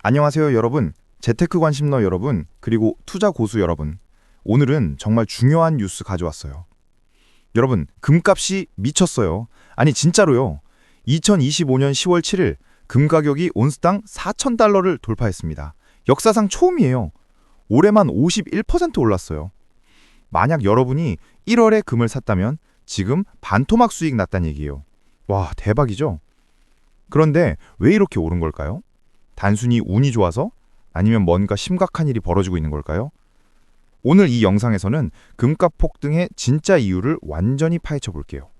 안녕하세요, 여러분. 재테크 관심러 여러분, 그리고 투자 고수 여러분. 오늘은 정말 중요한 뉴스 가져왔어요. 여러분, 금값이 미쳤어요. 아니, 진짜로요. 2025년 10월 7일 금 가격이 온스당 4,000달러를 돌파했습니다. 역사상 처음이에요. 올해만 51% 올랐어요. 만약 여러분이 1월에 금을 샀다면 지금 반토막 수익 났다는 얘기예요. 와, 대박이죠? 그런데 왜 이렇게 오른 걸까요? 단순히 운이 좋아서? 아니면 뭔가 심각한 일이 벌어지고 있는 걸까요? 오늘 이 영상에서는 금값 폭등의 진짜 이유를 완전히 파헤쳐 볼게요.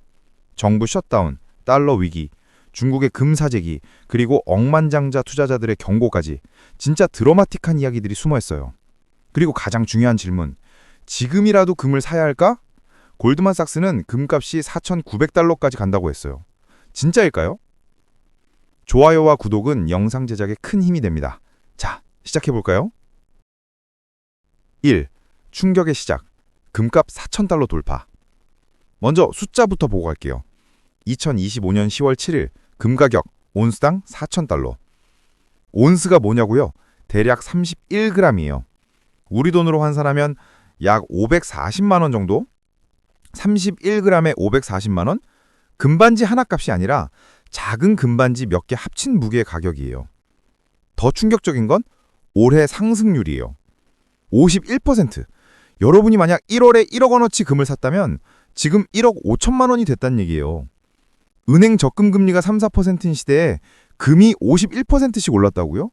정부 셧다운, 달러 위기, 중국의 금 사재기, 그리고 억만장자 투자자들의 경고까지 진짜 드라마틱한 이야기들이 숨어 있어요. 그리고 가장 중요한 질문, 지금이라도 금을 사야 할까? 골드만삭스는 금값이 4,900달러까지 간다고 했어요. 진짜일까요? 좋아요와 구독은 영상 제작에 큰 힘이 됩니다. 자, 시작해 볼까요? 1. 충격의 시작. 금값 4,000달러 돌파. 먼저 숫자부터 보고 갈게요. 2025년 10월 7일 금 가격 온스당 4,000달러. 온스가 뭐냐고요? 대략 31g이에요. 우리 돈으로 환산하면 약 540만 원 정도? 31g에 540만 원? 금반지 하나 값이 아니라 작은 금반지 몇 개 합친 무게의 가격이에요. 더 충격적인 건 올해 상승률이에요. 51%. 여러분이 만약 1월에 1억 원어치 금을 샀다면 지금 1억 5천만 원이 됐다는 얘기예요. 은행 적금 금리가 3, 4%인 시대에 금이 51%씩 올랐다고요?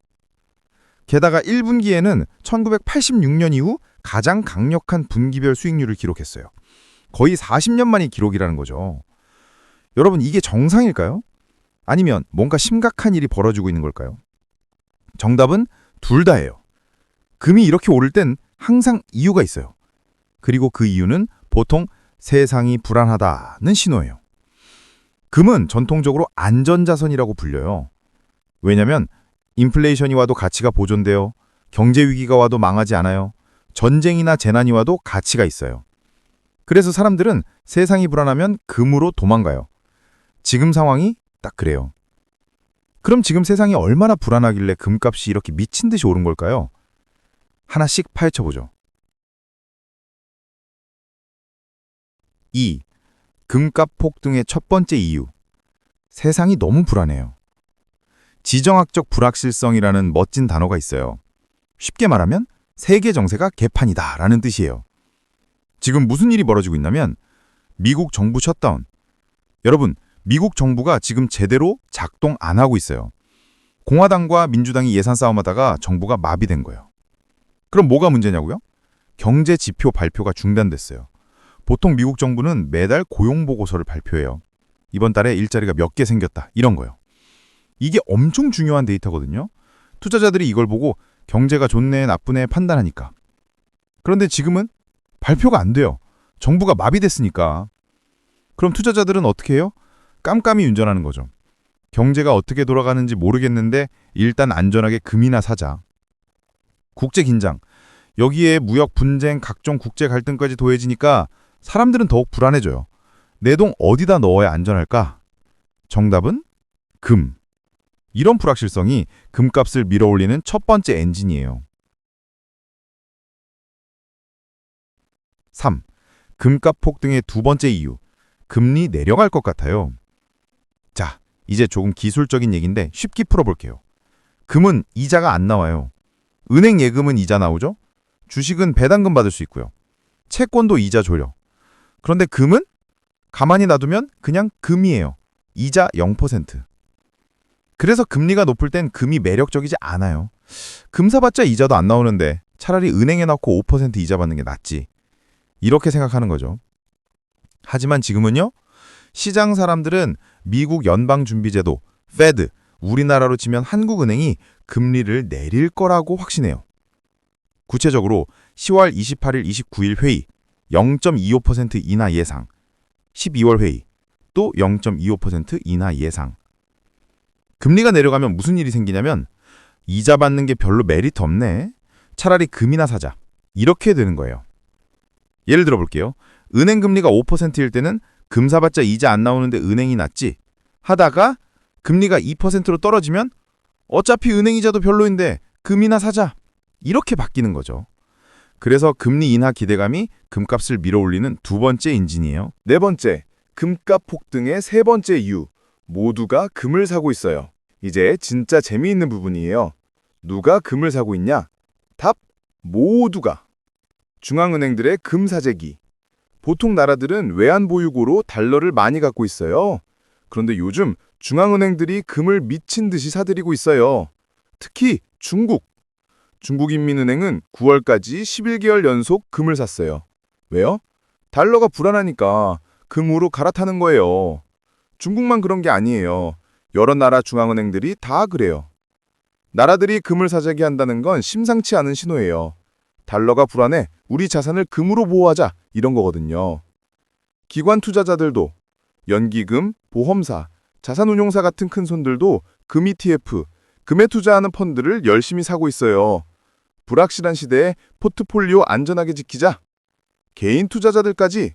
게다가 1분기에는 1986년 이후 가장 강력한 분기별 수익률을 기록했어요. 거의 40년 만의 기록이라는 거죠. 여러분 이게 정상일까요? 아니면 뭔가 심각한 일이 벌어지고 있는 걸까요? 정답은 둘 다예요. 금이 이렇게 오를 땐 항상 이유가 있어요. 그리고 그 이유는 보통 세상이 불안하다는 신호예요. 금은 전통적으로 안전자산이라고 불려요. 왜냐면 인플레이션이 와도 가치가 보존돼요. 경제 위기가 와도 망하지 않아요. 전쟁이나 재난이 와도 가치가 있어요. 그래서 사람들은 세상이 불안하면 금으로 도망가요. 지금 상황이 딱 그래요. 그럼 지금 세상이 얼마나 불안하길래 금값이 이렇게 미친 듯이 오른 걸까요? 하나씩 파헤쳐보죠. 2. 금값 폭등의 첫 번째 이유. 세상이 너무 불안해요. 지정학적 불확실성이라는 멋진 단어가 있어요. 쉽게 말하면 세계 정세가 개판이다 라는 뜻이에요. 지금 무슨 일이 벌어지고 있냐면 미국 정부 셧다운. 여러분, 미국 정부가 지금 제대로 작동 안 하고 있어요. 공화당과 민주당이 예산 싸움하다가 정부가 마비된 거예요. 그럼 뭐가 문제냐고요? 경제 지표 발표가 중단됐어요. 보통 미국 정부는 매달 고용 보고서를 발표해요. 이번 달에 일자리가 몇 개 생겼다. 이런 거요. 이게 엄청 중요한 데이터거든요. 투자자들이 이걸 보고 경제가 좋네, 나쁘네 판단하니까. 그런데 지금은 발표가 안 돼요. 정부가 마비됐으니까. 그럼 투자자들은 어떻게 해요? 깜깜이 운전하는 거죠. 경제가 어떻게 돌아가는지 모르겠는데 일단 안전하게 금이나 사자. 국제 긴장. 여기에 무역 분쟁, 각종 국제 갈등까지 더해지니까 사람들은 더욱 불안해져요. 내 돈 어디다 넣어야 안전할까? 정답은 금. 이런 불확실성이 금값을 밀어올리는 첫 번째 엔진이에요. 3. 금값 폭등의 두 번째 이유. 금리 내려갈 것 같아요. 자, 이제 조금 기술적인 얘기인데 쉽게 풀어볼게요. 금은 이자가 안 나와요. 은행 예금은 이자 나오죠? 주식은 배당금 받을 수 있고요. 채권도 이자 줘요. 그런데 금은 가만히 놔두면 그냥 금이에요. 이자 0%. 그래서 금리가 높을 땐 금이 매력적이지 않아요. 금 사봤자 이자도 안 나오는데 차라리 은행에 넣고 5% 이자 받는 게 낫지. 이렇게 생각하는 거죠. 하지만 지금은요. 시장 사람들은 미국 연방준비제도, 페드, 우리나라로 치면 한국은행이 금리를 내릴 거라고 확신해요. 구체적으로 10월 28일, 29일 회의 0.25% 인하 예상, 12월 회의 또 0.25% 인하 예상. 금리가 내려가면 무슨 일이 생기냐면 이자 받는 게 별로 메리트 없네. 차라리 금이나 사자. 이렇게 되는 거예요. 예를 들어 볼게요. 은행 금리가 5%일 때는 금 사봤자 이자 안 나오는데 은행이 낫지 하다가 금리가 2%로 떨어지면 어차피 은행 이자도 별로인데 금이나 사자. 이렇게 바뀌는 거죠. 그래서 금리 인하 기대감이 금값을 밀어올리는 두 번째 인진이에요. 네 번째, 금값 폭등의 세 번째 이유. 모두가 금을 사고 있어요. 이제 진짜 재미있는 부분이에요. 누가 금을 사고 있냐? 답, 모두가. 중앙은행들의 금 사재기. 보통 나라들은 외환 보유고로 달러를 많이 갖고 있어요. 그런데 요즘 중앙은행들이 금을 미친 듯이 사들이고 있어요. 특히 중국. 중국인민은행은 9월까지 11개월 연속 금을 샀어요. 왜요? 달러가 불안하니까 금으로 갈아타는 거예요. 중국만 그런 게 아니에요. 여러 나라 중앙은행들이 다 그래요. 나라들이 금을 사재기 한다는 건 심상치 않은 신호예요. 달러가 불안해 우리 자산을 금으로 보호하자 이런 거거든요. 기관 투자자들도 연기금, 보험사, 자산운용사 같은 큰 손들도 금 ETF, 금에 투자하는 펀드를 열심히 사고 있어요. 불확실한 시대에 포트폴리오 안전하게 지키자. 개인 투자자들까지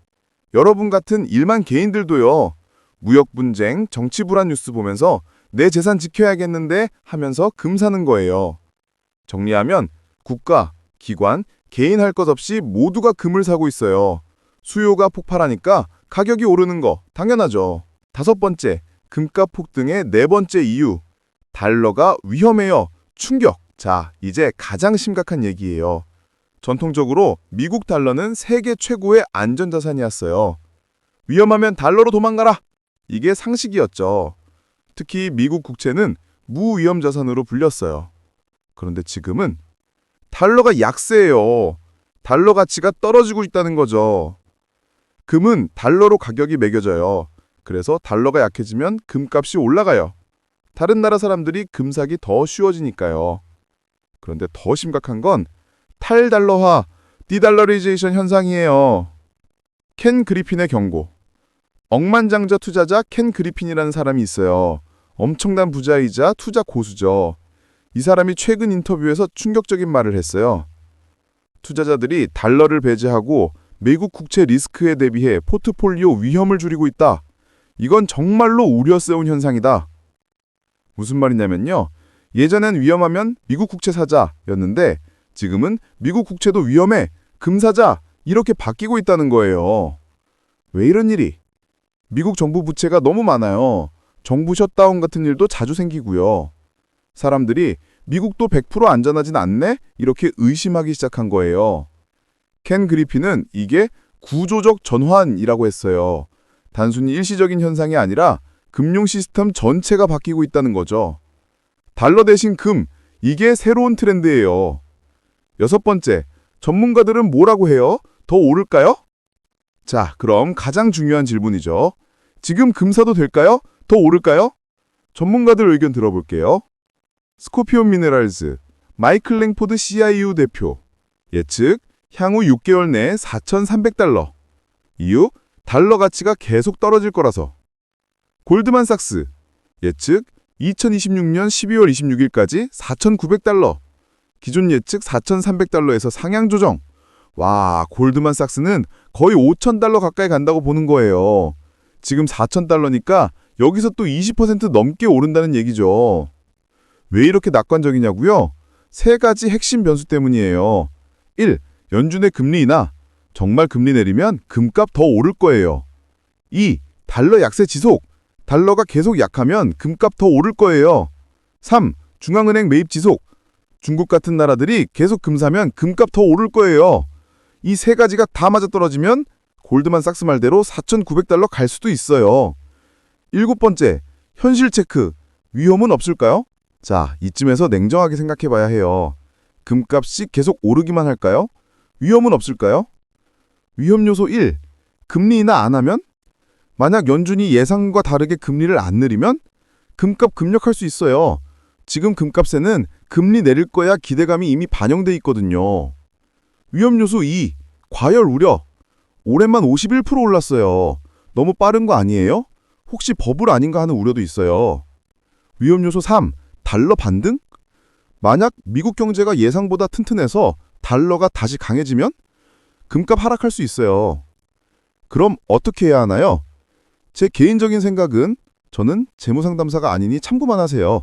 여러분 같은 일반 개인들도요. 무역 분쟁, 정치 불안 뉴스 보면서 내 재산 지켜야겠는데 하면서 금 사는 거예요. 정리하면 국가, 기관, 개인 할 것 없이 모두가 금을 사고 있어요. 수요가 폭발하니까 가격이 오르는 거 당연하죠. 다섯 번째, 금값 폭등의 네 번째 이유. 달러가 위험해요. 충격. 자, 이제 가장 심각한 얘기예요. 전통적으로 미국 달러는 세계 최고의 안전자산이었어요. 위험하면 달러로 도망가라. 이게 상식이었죠. 특히 미국 국채는 무위험 자산으로 불렸어요. 그런데 지금은 달러가 약세예요. 달러 가치가 떨어지고 있다는 거죠. 금은 달러로 가격이 매겨져요. 그래서 달러가 약해지면 금값이 올라가요. 다른 나라 사람들이 금 사기 더 쉬워지니까요. 그런데 더 심각한 건 탈달러화, 디달러리제이션 현상이에요. 켄 그리핀의 경고. 억만장자 투자자 켄 그리핀이라는 사람이 있어요. 엄청난 부자이자 투자 고수죠. 이 사람이 최근 인터뷰에서 충격적인 말을 했어요. 투자자들이 달러를 배제하고 미국 국채 리스크에 대비해 포트폴리오 위험을 줄이고 있다. 이건 정말로 우려스러운 현상이다. 무슨 말이냐면요. 예전엔 위험하면 미국 국채 사자였는데 지금은 미국 국채도 위험해 금 사자 이렇게 바뀌고 있다는 거예요. 왜 이런 일이? 미국 정부 부채가 너무 많아요. 정부 셧다운 같은 일도 자주 생기고요. 사람들이 미국도 100% 안전하진 않네? 이렇게 의심하기 시작한 거예요. 켄 그리핀은 이게 구조적 전환이라고 했어요. 단순히 일시적인 현상이 아니라 금융 시스템 전체가 바뀌고 있다는 거죠. 달러 대신 금, 이게 새로운 트렌드예요. 여섯 번째, 전문가들은 뭐라고 해요? 더 오를까요? 자, 그럼 가장 중요한 질문이죠. 지금 금 사도 될까요? 더 오를까요? 전문가들 의견 들어볼게요. 스코피온 미네랄즈, 마이클 랭포드 CIU 대표. 예측, 향후 6개월 내에 4,300달러. 이유, 달러 가치가 계속 떨어질 거라서. 골드만삭스, 예측, 2026년 12월 26일까지 4,900달러. 기존 예측 4,300달러에서 상향 조정. 와, 골드만삭스는 거의 5,000달러 가까이 간다고 보는 거예요. 지금 4,000달러니까 여기서 또 20% 넘게 오른다는 얘기죠. 왜 이렇게 낙관적이냐고요? 세 가지 핵심 변수 때문이에요. 1. 연준의 금리 인하. 정말 금리 내리면 금값 더 오를 거예요. 2. 달러 약세 지속. 달러가 계속 약하면 금값 더 오를 거예요. 3. 중앙은행 매입 지속. 중국 같은 나라들이 계속 금 사면 금값 더 오를 거예요. 이 세 가지가 다 맞아떨어지면 골드만삭스 말대로 4,900달러 갈 수도 있어요. 일곱 번째, 현실 체크. 위험은 없을까요? 자, 이쯤에서 냉정하게 생각해 봐야 해요. 금값이 계속 오르기만 할까요? 위험은 없을까요? 위험 요소 1. 금리 인하 안 하면? 만약 연준이 예상과 다르게 금리를 안 내리면 금값 급력할 수 있어요. 지금 금값에는 금리 내릴 거야 기대감이 이미 반영돼 있거든요. 위험 요소 2. 과열 우려. 올해만 51% 올랐어요. 너무 빠른 거 아니에요? 혹시 버블 아닌가 하는 우려도 있어요. 위험 요소 3. 달러 반등? 만약 미국 경제가 예상보다 튼튼해서 달러가 다시 강해지면 금값 하락할 수 있어요. 그럼 어떻게 해야 하나요? 제 개인적인 생각은 저는 재무상담사가 아니니 참고만 하세요.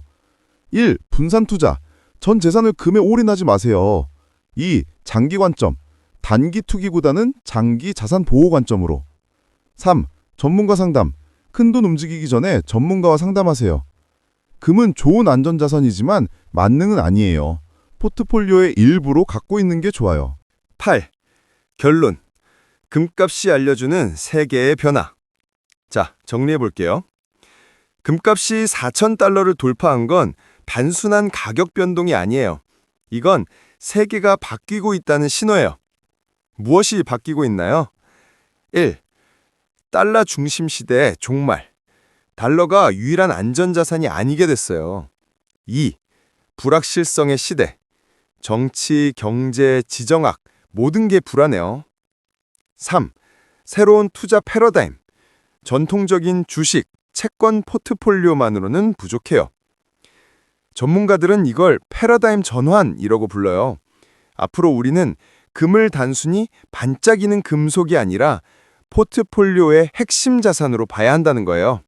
1. 분산 투자. 전 재산을 금에 올인하지 마세요. 2. 장기 관점. 단기 투기보다는 장기 자산 보호 관점으로. 3. 전문가 상담. 큰 돈 움직이기 전에 전문가와 상담하세요. 금은 좋은 안전자산이지만 만능은 아니에요. 포트폴리오의 일부로 갖고 있는 게 좋아요. 8. 결론. 금값이 알려주는 세계의 변화. 자, 정리해 볼게요. 금값이 4,000달러를 돌파한 건 단순한 가격 변동이 아니에요. 이건 세계가 바뀌고 있다는 신호예요. 무엇이 바뀌고 있나요? 1. 달러 중심 시대의 종말. 달러가 유일한 안전자산이 아니게 됐어요. 2. 불확실성의 시대. 정치, 경제, 지정학, 모든 게 불안해요. 3. 새로운 투자 패러다임. 전통적인 주식, 채권 포트폴리오만으로는 부족해요. 전문가들은 이걸 패러다임 전환이라고 불러요. 앞으로 우리는 금을 단순히 반짝이는 금속이 아니라 포트폴리오의 핵심 자산으로 봐야 한다는 거예요.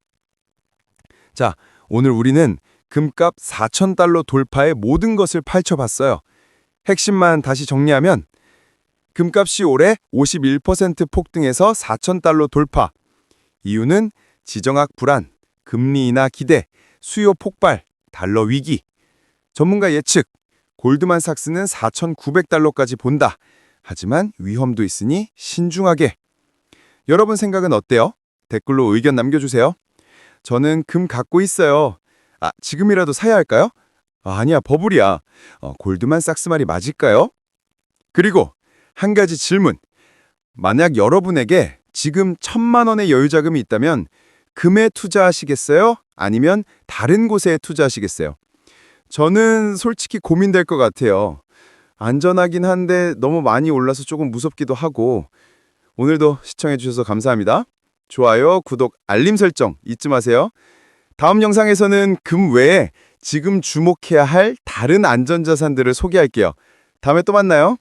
자, 오늘 우리는 금값 4,000달러 돌파의 모든 것을 파헤쳐봤어요. 핵심만 다시 정리하면 금값이 올해 51% 폭등해서 4,000달러 돌파. 이유는 지정학 불안, 금리 인하 기대, 수요 폭발, 달러 위기. 전문가 예측, 골드만삭스는 4,900달러까지 본다. 하지만 위험도 있으니 신중하게. 여러분 생각은 어때요? 댓글로 의견 남겨주세요. 저는 금 갖고 있어요. 아, 지금이라도 사야 할까요? 아, 아니야, 버블이야. 어, 골드만 삭스 말이 맞을까요? 그리고 한 가지 질문. 만약 여러분에게 지금 천만 원의 여유 자금이 있다면 금에 투자하시겠어요? 아니면 다른 곳에 투자하시겠어요? 저는 솔직히 고민될 것 같아요. 안전하긴 한데 너무 많이 올라서 조금 무섭기도 하고 오늘도 시청해 주셔서 감사합니다. 좋아요, 구독, 알림 설정 잊지 마세요. 다음 영상에서는 금 외에 지금 주목해야 할 다른 안전자산들을 소개할게요. 다음에 또 만나요.